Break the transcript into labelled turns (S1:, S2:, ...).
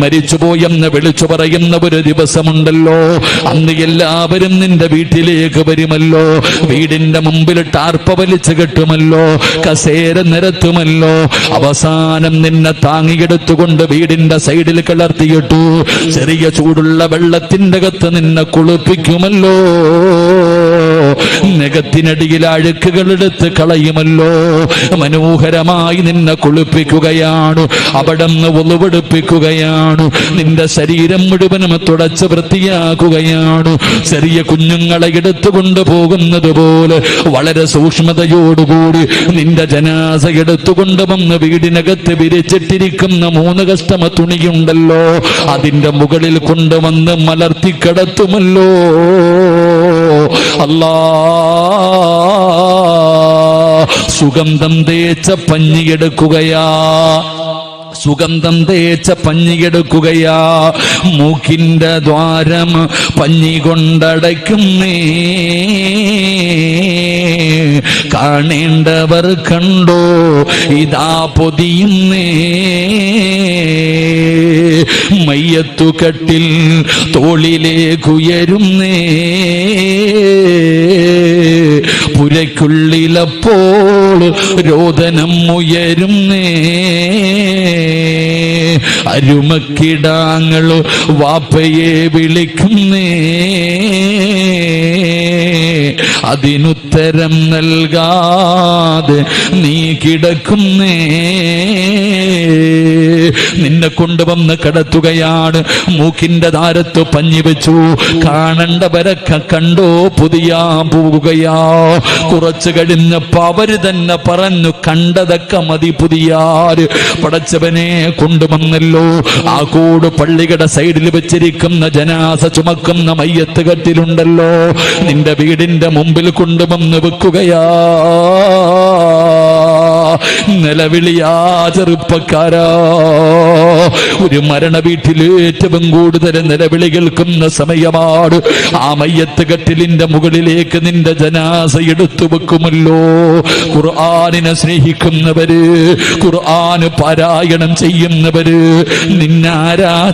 S1: മരിച്ചുപോയെന്ന് വിളിച്ചു പറയുന്ന ഒരു ദിവസമുണ്ടല്ലോ. അന്ന് എല്ലാവരും നിന്റെ വീട്ടിലേക്ക് വരുമല്ലോ. വീടിന്റെ മുമ്പിൽ ടാർപ്പ വലിച്ചു കെട്ടുമല്ലോ. കസേര നിരത്തുമല്ലോ. അവസാനം നിന്നെ താങ്ങിയെടുത്തുകൊണ്ട് വീടിന്റെ സൈഡിൽ കിളർത്തിയിട്ടു ചെറിയ ചൂടുള്ള വെള്ളത്തിന്റെ അകത്ത് നിന്നെ കുളിപ്പിക്കുമല്ലോ. നഖത്തിനടിയിൽ അഴുക്കുകൾ എടുത്ത് കളയുമല്ലോ. മനോഹരമായി നിന്നെ കുളിപ്പിക്കുകയാണ്. അവിടെ ഒളിവെടുപ്പിക്കുകയാണ് നിന്റെ ശരീരം മുഴുവനും തുടച്ച് വൃത്തിയാക്കുകയാണ്. ചെറിയ കുഞ്ഞുങ്ങളെ എടുത്തുകൊണ്ട് പോകുന്നത് പോലെ വളരെ സൂക്ഷ്മതയോടുകൂടി നിന്റെ ജനാസ എടുത്തുകൊണ്ട് വന്ന് വീടിനകത്ത് വിരിച്ചിട്ടിരിക്കുന്ന മൂന്ന് കഷ്ടമ തുണിയുണ്ടല്ലോ. അതിന്റെ മുകളിൽ കൊണ്ടുവന്ന് മലർത്തി കിടത്തുമല്ലോ. അല്ലാ സുഗന്ധം തേച്ച പഞ്ഞിയെടുക്കുകയാ സുഗന്ധം തേച്ച പഞ്ഞിയെടുക്കുകയാ മൂക്കിന്റെ ദ്വാരം പഞ്ഞി കൊണ്ടടയ്ക്കുന്നേ കാണേണ്ടവർ കണ്ടോ ഇതാ പൊതിയുന്നേ മയ്യത്തു കട്ടിൽ തോളിലേക്കുയരുന്നേ പുരയ്ക്കുള്ളിലപ്പോൾ രോദനം ഉയരുന്നേ. അരുമക്കിടാങ്ങൾ വാപ്പയെ വിളിക്കുന്നേ. അതിനുത്തരം നൽകാതെ നീ കിടക്കുന്നേ. നിന്നെ കൊണ്ടുവന്ന് കിടത്തുകയാണ്. മൂക്കിന്റെ താരത്ത് പഞ്ഞി വെച്ചു. കാണണ്ടവരൊക്കെ കണ്ടോ പുതിയ പോവുകയാ. കുറച്ചു കഴിഞ്ഞപ്പോ അവർ തന്നെ പറഞ്ഞു കണ്ടതൊക്കെ മതി പുതിയാര്. പടച്ചവനെ കൊണ്ടുവന്നല്ലോ. ആ കൂട് പള്ളിയുടെ സൈഡിൽ വെച്ചിരിക്കുന്ന ജനാസ ചുമക്കുന്ന മയ്യത്ത് കെട്ടിലുണ്ടല്ലോ. നിന്റെ വീടിന്റെ മുമ്പിൽ കൊണ്ടുവന്ന് വെക്കുകയാ. നിലവിളിയാ ചെറുപ്പക്കാരാ ഒരു മരണ വീട്ടിൽ ഏറ്റവും കൂടുതൽ നിലവിളി കേൾക്കുന്ന സമയമാണ്. ആ മയ്യത്ത് കെട്ടിലിന്റെ മുകളിലേക്ക് നിന്റെ ജനാസ എടുത്തു വെക്കുമല്ലോ. ഖുർആാനിനെ സ്നേഹിക്കുന്നവര് ഖുർആാന് പാരായണം ചെയ്യുന്നവര് നിന്നാരാ